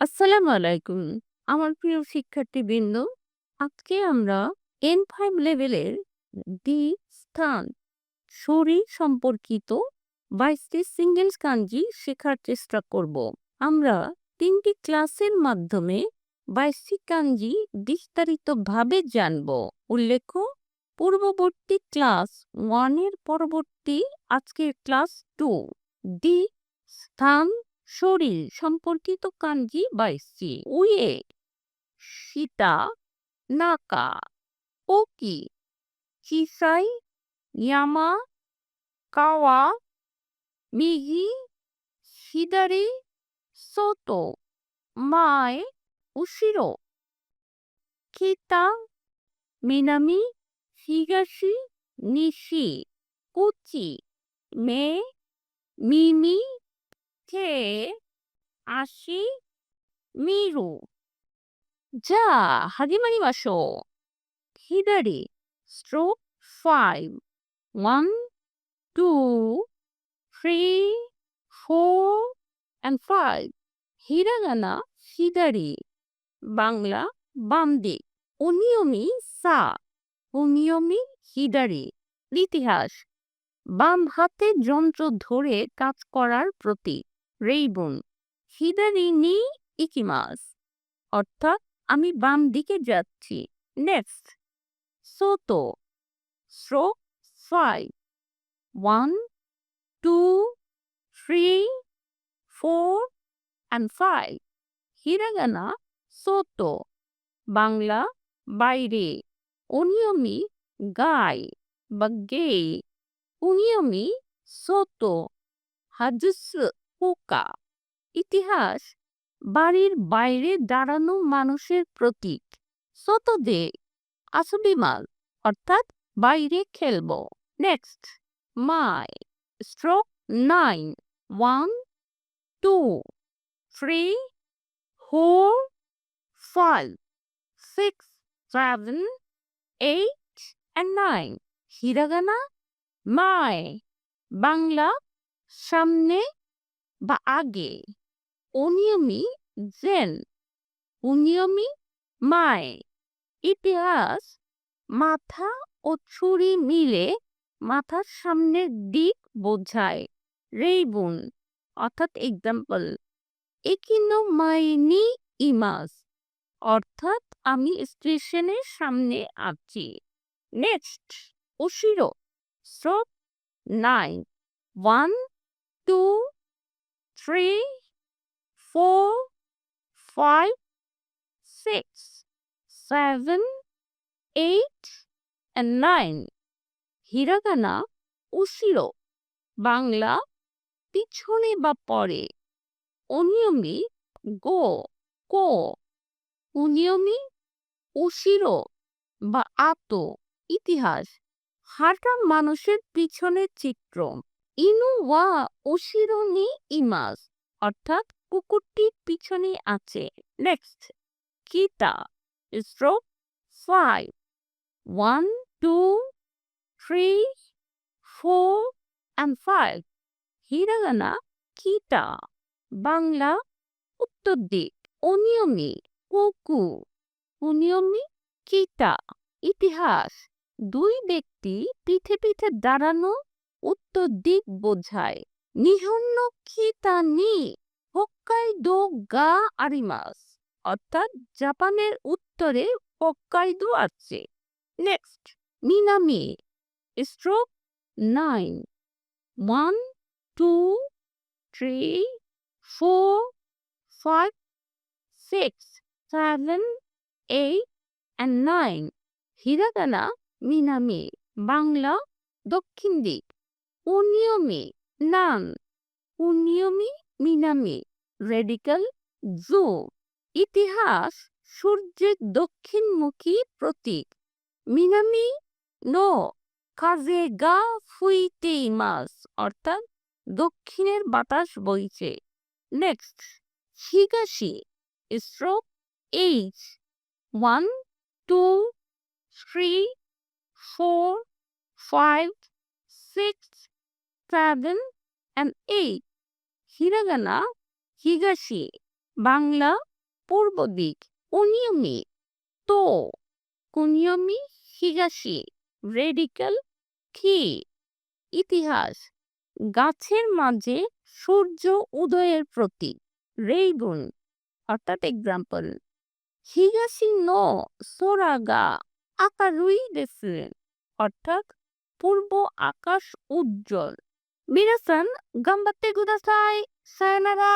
আসসালামু আলাইকুম। আমার প্রিয় শিক্ষার্থীবৃন্দ, আজকে আমরা এন ফাইভ লেভেলের দ্বি স্থান শরীর সম্পর্কিত ২২ টি সিঙ্গেলস কাঞ্জি শেখার চেষ্টা করব। আমরা তিনটি ক্লাসের মাধ্যমে বাইশটি কাঞ্জি বিস্তারিতভাবে জানব। উল্লেখ্য, পূর্ববর্তী ক্লাস ওয়ানের পরবর্তী আজকের ক্লাস 2 দ্বি স্থান শরীর সম্পর্কিত কাঞ্জি ২২ টি। উয়ে, সীতা, নাকা, ওকি, চিসাই, ইয়ামা, কাওয়া, মিগি, হিদারি, সোতো, মায়, উশিরো, কিতা, মিনামি, হিগাশি, নিশি, কুচি, মে, মিমি, মধ্যে আসি মিরু। যা হাগিমানি বাসো। হিদারি stroke five one two three four and five hiragana হিদারি Bangla বাম দিক অনিয়মি, সা। অনিয়মি, হিদারি। ইতিহাস। বাম হাতে যন্ত্র ধরে কাজ করার প্রতীক। রেইবুন হিদারি নি ইকিমাস। অর্থাৎ আমি বাম দিকে যাচ্ছি। Next. সোতো। Stroke five. One, two, three, four, and five. Hiragana সোতো। Bangla বাইরে। অনিয়মি গাই বা গে উনিয়মি সোতো। হাজুস পোকা, ইতিহাস, বাড়ির বাইরে দাঁড়ানো মানুষের প্রতীক সোতোদে আসবিমাল অর্থাৎ বাইরে খেলব। Next my stroke nine one two three four five six seven eight and nine hiragana মায় বাংলা সামনে বা আগে অনিয়মি জেন উনিয়মি মায়। ইতিহাস মাথা ও ছুরি মিলে মাথার সামনের দিক বোঝায়, রেইবুন, অর্থাৎ এক্সাম্পল একিনো মাইনি ইমাস, অর্থাৎ আমি স্টেশনের সামনে আছি। Next ওশিরো stroke nine, one three four, five, six, seven, eight, and nine. Hiragana উশিরো Bangla পিছনে বা পরে অনিয়মি গো কো উনিয়মি উশিরো বা আতো ইতিহাস হাঁটা মানুষের পিছনের চিত্র ইনু ওয়া উশিরোনি ইমাস অর্থাৎ কুকুরটির পিছনে আছে। নেক্সট কিতা? Stroke five one two three four and five hiragana কিতা? বাংলা, উত্তর দিক, অনিয়মি, কোকু। অনিয়মি, কিতা? ইতিহাস, দুই ব্যক্তি পিঠে পিঠে দাঁড়ানো উত্তর দিক বোঝায়। নিহন্ন খিতা নি হোক্কাইদো গা আরিমাস। অর্থাৎ জাপানের উত্তরে হোক্কাইদো আছে। Next, Minami, stroke nine. One, two, three, four, five, six, seven, eight and nine. Hiragana, Minami, Bangla দক্ষিণ দিক। উনিয়মি, নান, উনিয়মি, মিনামি, রেডিক্যাল, জু, ইতিহাস, সূর্যের দক্ষিণমুখী প্রতীক, মিনামি, নো, কাজে গা ফুইতে মাস অর্থাৎ দক্ষিণের বাতাস বইছে। Next, হিগাশি stroke eight one two three four five six seven and eight hiragana হিগাশি Bangla পূর্ব দিক অনিয়মি তো কুনিয়মি হিগাশি রেডিক্যাল কি ইতিহাস গাছের মাঝে সূর্য উদয়ের প্রতীক রেইগুন অর্থাৎ এক্সাম্পল হিগাশি নো সোরাগা আকারুই দেশে অর্থাৎ পূর্ব আকাশ উজ্জ্বল। মিরাসান গাম্বাতে গুদাসাই সায়নারা